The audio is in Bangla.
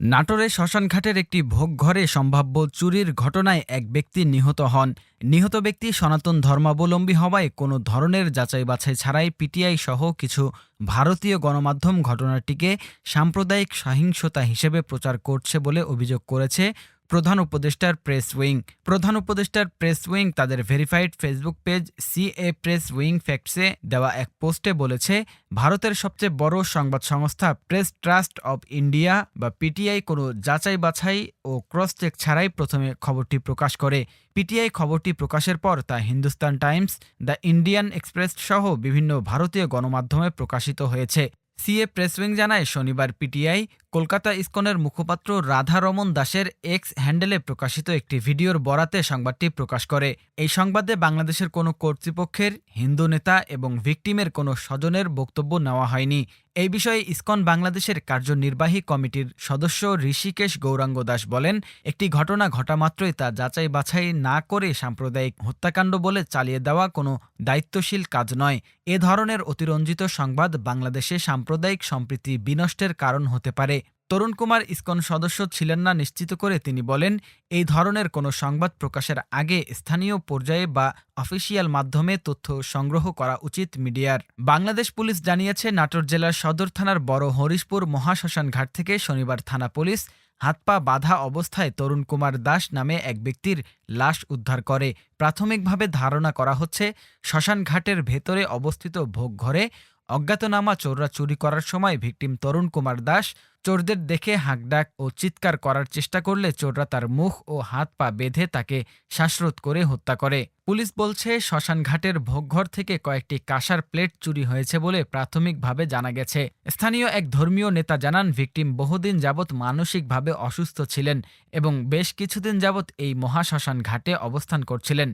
নাটোরে শ্মশানঘাটের একটি ভোগঘরে সম্ভাব্য চুরির ঘটনায় এক ব্যক্তি নিহত হন। নিহত ব্যক্তি সনাতন ধর্মাবলম্বী হওয়ায় কোনো ধরনের যাচাই বাছাই ছাড়াই পিটিআই সহ কিছু ভারতীয় গণমাধ্যম ঘটনাটিকে সাম্প্রদায়িক সহিংসতা হিসেবে প্রচার করছে বলে অভিযোগ করেছে প্রধান উপদেষ্টার প্রেস উইং। প্রধান উপদেষ্টার প্রেস উইং তাদের verified Facebook page CA press wing ফ্যাক্টসে দেওয়া এক পোস্টে বলেছে, ভারতের সবচেয়ে বড় সংবাদ সংস্থা প্রেস ট্রাস্ট অব ইন্ডিয়া বা পিটিআই কোনো যাচাই বাছাই ও ক্রস চেক ছাড়াই প্রথমে খবরটি প্রকাশ করে। পিটিআই খবরটি প্রকাশের পর তা Hindustan Times, the Indian Express সহ বিভিন্ন ভারতীয় গণমাধ্যমে প্রকাশিত হয়েছে। সিএ প্রেসউইং জানায়, শনিবার পিটিআই কলকাতা ইস্কনের মুখপাত্র রাধারমন দাসের এক্স হ্যান্ডেলে প্রকাশিত একটি ভিডিওর বরাতে সংবাদটি প্রকাশ করে। এই সংবাদে বাংলাদেশের কোনো কর্তৃপক্ষের, হিন্দু নেতা এবং ভিকটিমের কোনো স্বজনের বক্তব্য নেওয়া হয়নি। এই বিষয়ে ইসকন বাংলাদেশের কার্যনির্বাহী কমিটির সদস্য ঋষিকেশ গৌরাঙ্গ দাস বলেন, একটি ঘটনা ঘটা মাত্রই তা যাচাই বাছাই না করে সাম্প্রদায়িক হত্যাকাণ্ড বলে চালিয়ে দেওয়া কোনো দায়িত্বশীল কাজ নয়। এ ধরনের অতিরঞ্জিত সংবাদ বাংলাদেশে সাম্প্রদায়িক সম্প্রীতি বিনষ্টের কারণ হতে পারে। তরুণ কুমার ইসকন সদস্য ছিলেন না নিশ্চিত করে তিনি বলেন, এই ধরনের কোনো সংবাদ প্রকাশের আগে স্থানীয় পর্যায়ে বা অফিসিয়াল মাধ্যমে তথ্য সংগ্রহ করা উচিত মিডিয়ার। বাংলাদেশ পুলিশ জানিয়েছে, নাটোর জেলার সদর থানার বড় হরিশপুর মহাশ্মশান ঘাট থেকে শনিবার থানা পুলিশ হাত পা বাঁধা অবস্থায় তরুণ কুমার দাস নামে এক ব্যক্তির লাশ উদ্ধার করে। প্রাথমিকভাবে ধারণা করা হচ্ছে, শ্মশান ঘাটের ভেতরে অবস্থিত ভোগঘরে অজ্ঞাতনামা চোররা চুরি করার সময় ভিকটিম তরুণ কুমার দাস চোরদের দেখে হাঁকডাক ও চিৎকার করার চেষ্টা করলে চোররা তার মুখ ও হাত পা বেঁধে তাকে শ্বাসরোধ করে হত্যা করে। পুলিশ বলছে, শ্মশানঘাটের ভোগঘর থেকে কয়েকটি কাঁসার প্লেট চুরি হয়েছে বলে প্রাথমিকভাবে জানা গেছে। স্থানীয় এক ধর্মীয় নেতা জানান, ভিকটিম বহুদিন যাবৎ মানসিকভাবে অসুস্থ ছিলেন এবং বেশ কিছুদিন যাবৎ এই মহাশ্মশান ঘাটে অবস্থান করছিলেন।